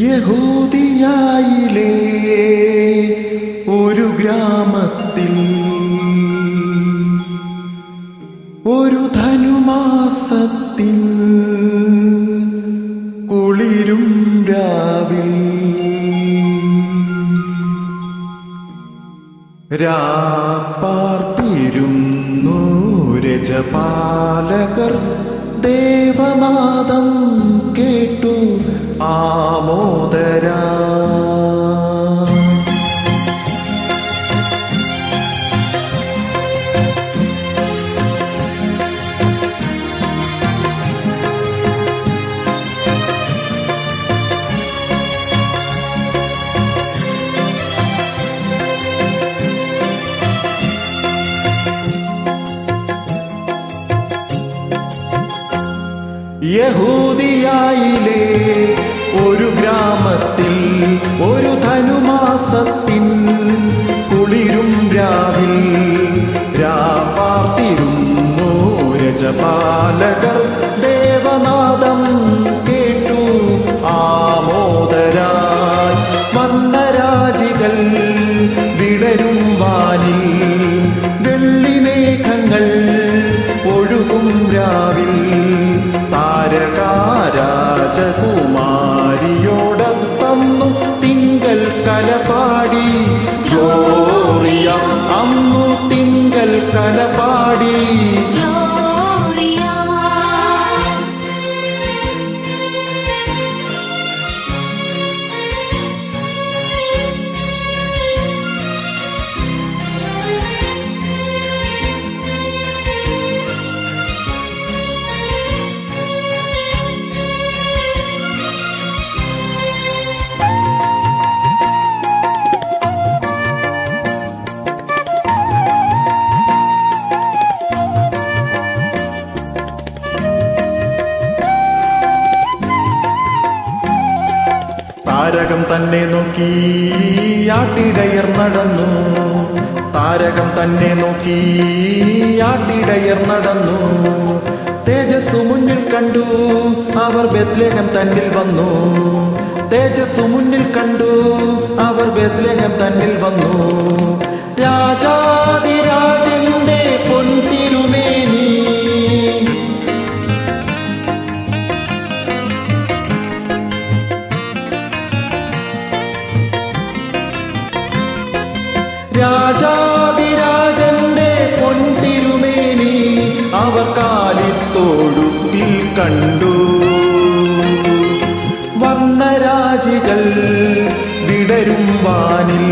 യഹൂദിയായിലെ ഒരു ഗ്രാമത്തിൽ ഒരു ധനുമാസത്തിൽ കുളിരും രാവിൽ രാപ്പാർത്തിരുന്നു രജപാലകർ കേട്ടു ആമോദരാ. യഹൂദിയായിലെ ഒരു ഗ്രാമത്തിൽ ഒരു ധനുമാസത്തിൻ കുളിരും രാവിൽ രാപ്പാർത്തിരുന്നു രജപാലകർ. ദേവനാദം കേട്ടു ആമോദരായി. വർണരാജികൾ తలపా താരകം തന്നെ നോക്കി ആട്ടിടയർ നടന്നു. താരകം തന്നെ നോക്കി ആട്ടിടയർ നടന്നു. തേജസ്സു മുന്നിൽ കണ്ടു അവർ ബെത്ലേഹം തന്നിൽ വന്നു. തേജസ്സു മുന്നിൽ കണ്ടു അവർ ബെത്ലേഹം തന്നിൽ വന്നു. രാജാതിരാജന്റെ പൊൻതിരുമേനി രാജാതിരാജന്റെ പൊൻതിരുമേനി അവർ കാലിത്തോടുത്തിൽ കണ്ടു. വർണരാജികൾ വിടരും വാനിൽ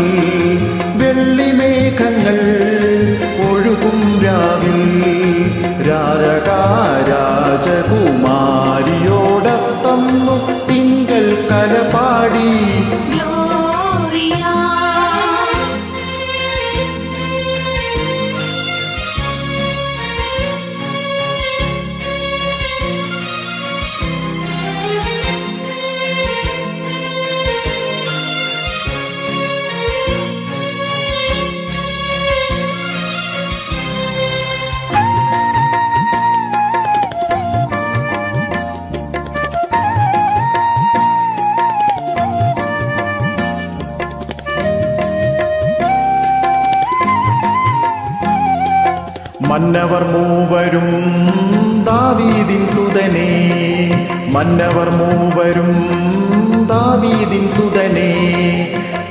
മന്നവർ മൂവരും ദാവീദിൻ സുതനേ. മന്നവർ മൂവരും ദാവീദിൻ സുതനേ.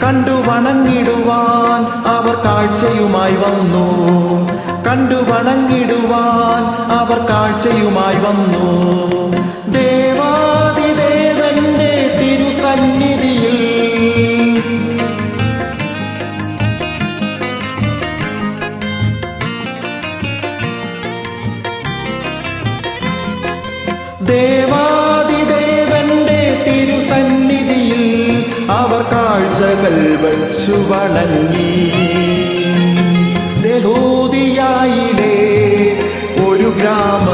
കണ്ടു വണങ്ങിടുവാൻ അവർ കാഴ്ചയുമായി വന്നു. കണ്ടു വണങ്ങിടുവാൻ അവർ കാഴ്ചയുമായി വന്നു. ദേവാദിദേവന്റെ യഹൂദിയായിലെ ഒരു ഗ്രാമ